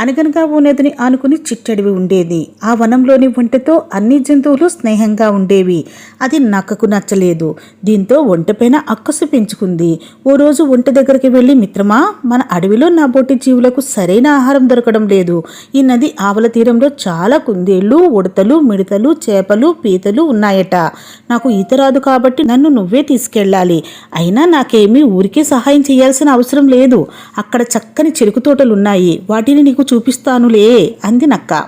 అనగనగా ఓ నదిని ఆనుకుని చిట్టడివి ఉండేది. ఆ వనంలోని ఒంటెతో అన్ని జంతువులు స్నేహంగా ఉండేవి. అది నక్కకు నచ్చలేదు. దీంతో ఒంటెపైన అక్కసు పెంచుకుంది. ఓ రోజు ఒంట దగ్గరికి వెళ్ళి మిత్రమా మన అడవిలో నా బొట్టి జీవులకు సరైన ఆహారం దొరకడం లేదు. ఈ నది ఆవల తీరంలో చాలా కుందేళ్ళు ఉడతలు మిడతలు చేపలు పీతలు ఉన్నాయట. నాకు ఈత రాదు కాబట్టి నన్ను నువ్వే తీసుకెళ్ళాలి. అయినా నాకేమీ ఊరికే సహాయం చేయాల్సిన అవసరం లేదు. అక్కడ చక్కని చెరుకు తోటలున్నాయి. వాటిని నీకు చూపిస్తానులే అంది నక్క.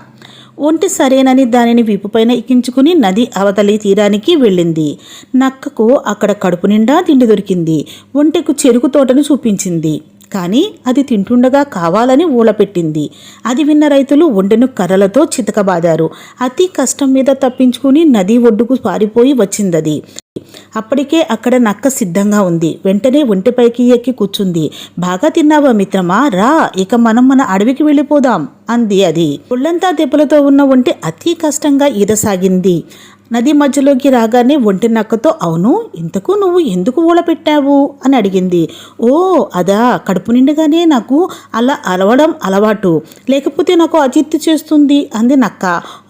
ఒంటి సరేనని దానిని వీపుపైన ఎక్కించుకుని నది అవతలి తీరానికి వెళ్ళింది. నక్కకు అక్కడ కడుపు నిండా తిండి దొరికింది. ఒంటెకు చెరుకు తోటను చూపించింది. కానీ అది తింటుండగా కావాలని ఊలపెట్టింది అది విన్న రైతులు ఒంటెను కర్రలతో చితకబాదారు. అతి కష్టం మీద తప్పించుకుని నది ఒడ్డుకు పారిపోయి వచ్చిందది. అప్పటికే అక్కడ నక్క సిద్ధంగా ఉంది. వెంటనే ఒంటిపైకి ఎక్కి కూర్చుంది. బాగా తిన్నావా మిత్రమా? రా ఇక మనం మన అడవికి వెళ్ళిపోదాం అంది అది. ఒళ్ళంతా దెబ్బలతో ఉన్న ఒంటి అతి కష్టంగా ఈదసాగింది. నది మధ్యలోకి రాగానే ఒంటి నక్కతో అవును ఇంతకు నువ్వు ఎందుకు ఊళపెట్టావు అని అడిగింది. ఓ అదా కడుపు నిండగానే నాకు అలా అలవడం అలవాటు. లేకపోతే నాకు అజిత్తు చేస్తుంది అంది నక్క.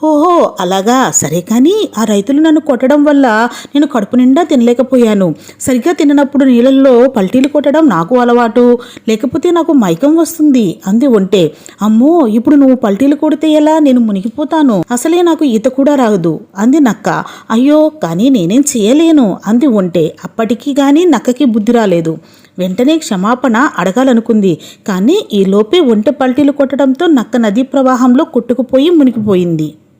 ఓహో అలాగా? సరే కానీ ఆ రైతులు నన్ను కొట్టడం వల్ల నేను కడుపు నిండా తినలేకపోయాను. సరిగ్గా తిననప్పుడు నీళ్ళల్లో పల్టీలు కొట్టడం నాకు అలవాటు. లేకపోతే నాకు మైకం వస్తుంది అంది ఒంటే. అమ్మో ఇప్పుడు నువ్వు పల్టీలు కొడితే ఎలా? నేను మునిగిపోతాను. అసలే నాకు ఈత కూడా రాదు అంది నక్క. అయ్యో కానీ నేనేం చేయలేను అంది ఉంటే అప్పటికి కానీ నక్కకి బుద్ధి రాలేదు. వెంటనే క్షమాపణ అడగాలనుకుంది. కానీ ఈలోపే ఒంటె పల్టీలు కొట్టడంతో నక్క నదీ ప్రవాహంలో కొట్టుకుపోయి మునిగిపోయింది.